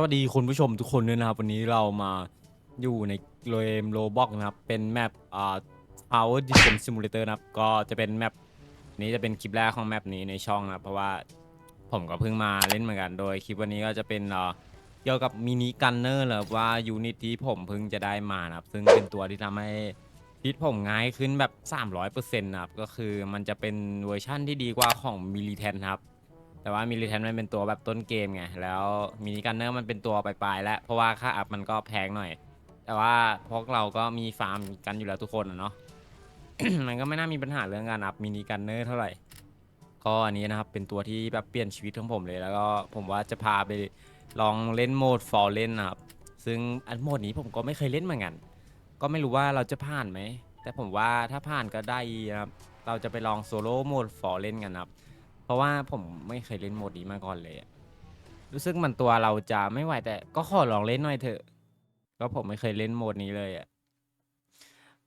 สวัสดีคุณผู้ชมทุกคนด้วยนะครับ วันนี้เรามาอยู่ในเกมโลบอกนะครับ เป็นแมปอ่า Power Defense Simulator นะครับ ก็จะเป็นแมปนี้จะเป็นคลิปแรกของแมปนี้ในช่องนะครับ เพราะว่าผมก็เพิ่งมาเล่นเหมือนกัน โดยคลิปวันนี้ก็จะเป็นเอ่อเกี่ยวกับมินิกันเนอร์หรือว่ายูนิตที่ผมเพิ่งจะได้มานะครับ ซึ่งเป็นตัวที่ทำให้ชีวิตผมง่ายขึ้นแบบ 300%นะครับ ก็คือมันจะเป็นเวอร์ชั่นที่ดีกว่าของมิลิเทนครับ แต่ว่ามิลิเทนมันเป็นตัวแบบต้นเกมไง แล้วมินิกันเนอร์มันเป็นตัวปลายๆแล้ว เพราะว่าค่าอัพมันก็แพงหน่อย แต่ว่าพวกเราก็มีฟาร์มกันอยู่แล้วทุกคนอะเนาะ มันก็ไม่น่ามีปัญหาเรื่องการอัพมินิกันเนอร์เท่าไหร่ ก็อันนี้นะครับเป็นตัวที่แบบเปลี่ยนชีวิตของผมเลย แล้วก็ผมว่าจะพาไปลองเล่นโหมดฟอร์เล่นนะครับ ซึ่งอันโหมดนี้ผมก็ไม่เคยเล่นเหมือนกัน ก็ไม่รู้ว่าเราจะผ่านไหม แต่ผมว่าถ้าผ่านก็ได้นะครับ เราจะไปลองโซโล่โหมดฟอร์เล่นกันนะครับ เพราะว่าผมไม่เคยเล่นโหมดนี้มาก่อนเลยอะรู้สึกมันตัวเราจะไม่ไหวแต่ก็ขอลองเล่นหน่อยเถอะก็ผมไม่เคยเล่นโหมดนี้เลยอะ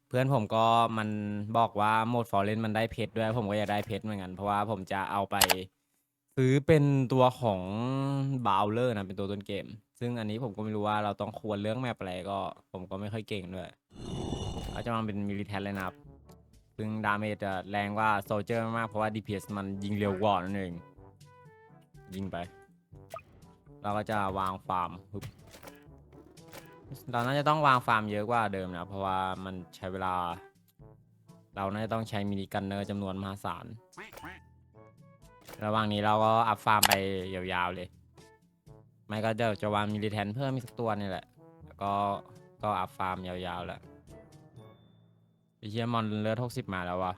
เพื่อนผมก็มันบอกว่าโหมดฟอร์เรนมันได้เพชรด้วย ผมก็อยากได้เพชรเหมือนกัน เพราะว่าผมจะเอาไปซื้อเป็นตัวของบาวเลอร์นะเป็นตัวต้นเกม ซึ่งอันนี้ผมก็ไม่รู้ว่าเราต้องควรเรื่องแมปอะไรก็ ผมก็ไม่ค่อยเก่งด้วยเราจะมาเป็นมิลิเทนเลยนะครับ ซึ่งดาเมจจะแรงกว่าโซเจอร์มากเพราะว่า DPS มันยิงเร็วกว่านั่นเอง ยิงไป เราก็จะวางฟาร์มปึ๊บเราน่าจะต้องวางฟาร์มเยอะกว่าเดิมนะ เพราะว่ามันใช้เวลา เราน่าจะต้องใช้มินิกันเนอร์จำนวนมหาศาล ระหว่างนี้เราก็อัพฟาร์มไปยาวๆเลย ไม่ก็จะจะวางมิลิแทนเพิ่มอีกสักตัวนี่แหละ แล้วก็ก็อัพฟาร์มยาวๆแหละ ไอ้เฮียมอนเลือดหกสิบมาแล้ววะ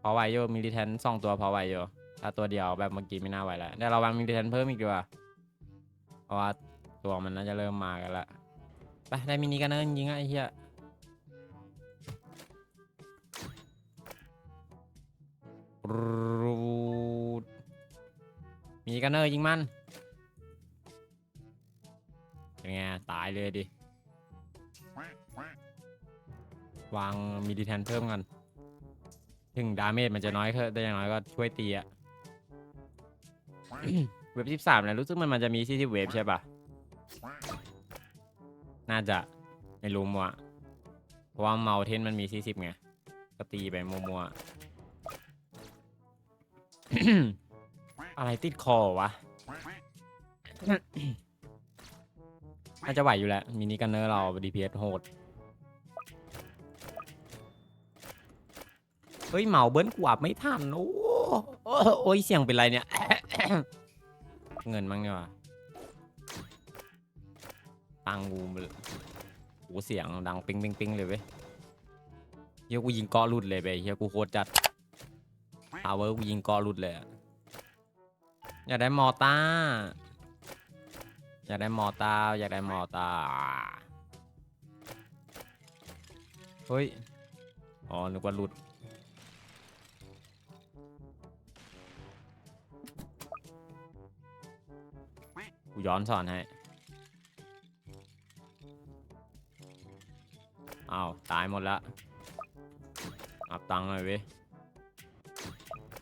พอไหวโยมิลิเทนสองตัวพอไหวโยถ้าตัวเดียวแบบเมื่อกี้ไม่น่าไหวแล้วเดี๋ยวเราวางมิลิเทนเพิ่มอีกดีกว่าเพราะว่าตัวมันน่าจะเริ่มมากันละไปได้มินิกันเนอร์จริงๆอะไอ้เฮียรูดมินิกันเนอร์ยิงมันเป็นไงตายเลยดิ วางมิดิแทนเพิ่มกัน ถึงดาเมจมันจะน้อยเถอะแต่อย่างน้อยก็ช่วยตีอะ เว็บที่สามเนี่ยรู้สึกมันมันจะมีที่ที่เว็บใช่ปะน่าจะไม่รู้มัวเพราะว่าเมาเทนมันมีสี่สิบไง ก็ตีไปมัวๆอะไรติดคอวะน่าจะไหวอยู่แหละมินิกันเนอร์เรา DPS โหด เฮ้ยเหมาเบิ้ลกวาบไม่ทันโอ้โอ้ยเสียงเป็นไรเนี่ย เงินมั้งเนี่ยวะตังกูโอ้เสียงดังปิ๊งปิ๊งปิ๊งเลยเว้ยเฮียกูยิงกาะหลุดเลยไปเฮียกูโคตรจัดพาวเวอร์กูยิงกาะหลุดเลยอะอยากได้มอต้าอยากได้มอต้าอยากได้มอต้าเฮ้ยอ๋อนึกว่าหลุด ย้อนสอนให้เอาตายหมดแล้วอับตังค์หน่อยเว้ย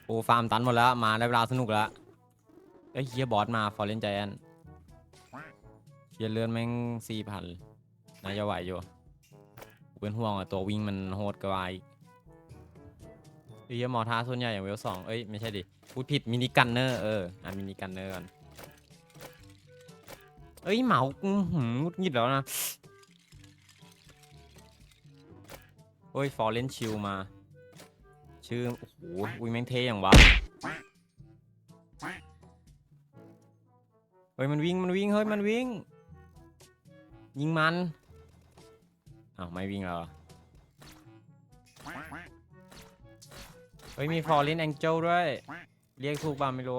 โอ้ฟาร์มตันหมดแล้วมาได้เวลาสนุกแล้วเอ้ยเฮียบอสมาฟอร์เรนใจแอนเฮียเลื่อนแม่งสี่พันน่าจะไหวอยู่เป็นห่วงอะตัววิ่งมันโหดกว่าอีกเฮียมอท้าส่วนใหญ่อย่างเวลสองเอ้ยไม่ใช่ดิพูดผิดมินิกันเนอร์เอออะมินิกันเนอร์ก่อน เอ้ยเหมาอื้อหืมงุดหงิดแล้วนะเฮ้ยฟอร์เรนชิลมา ชื่อ โอ้โหอุ้ยแม่งเท่อย่างวะเฮ้ยมันวิ่งมันวิ่งเฮ้ยมันวิ่ง ยิงมันอ้าวไม่วิ่งแล้วเหรอเฮ้ยมีฟอร์เรนแองเจิลด้วย เรียกถูกบ้าไม่รู้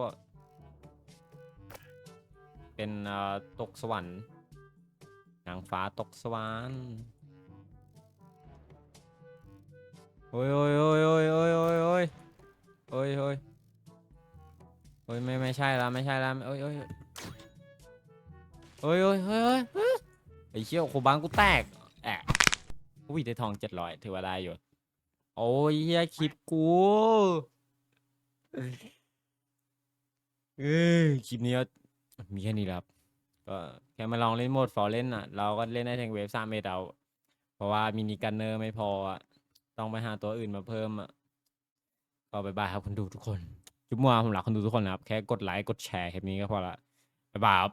เป็นตกสวรรค์นางฟ้าตกสวรรค์โอ้ยโอ้ยโอ้ยโอ้ยโอ้ยโอ้ยโอ้ยโอ้ยโอ้ยโอ้ยไม่ไม่ใช่ละไม่ใช่ละโอ้ยโอ้ยโอ้ยโอ้ยโอ้ยโอ้ยไอ้เชี่ยวโคบังกูแตกแอะอุ้ยได้ทองเจ็ดร้อยถือว่าได้อยู่โอ้ยเฮียคลิปกูเอ้ยคลิปนี้ มีแค่นี้แหละครับก็แค่มาลองเล่นโหมดฟอร์เล่นอะ เราก็เล่นได้ถึงเวฟสามเมตรเอา เพราะว่ามินิกันเนอร์ไม่พออะ ต้องไปหาตัวอื่นมาเพิ่มอะ ก็บายบายครับคนดูทุกคน จุ๊บมัวผมหลักคนดูทุกคนนะครับ แค่กดไลค์กดแชร์คลิปนี้ก็พอละบายบายครับ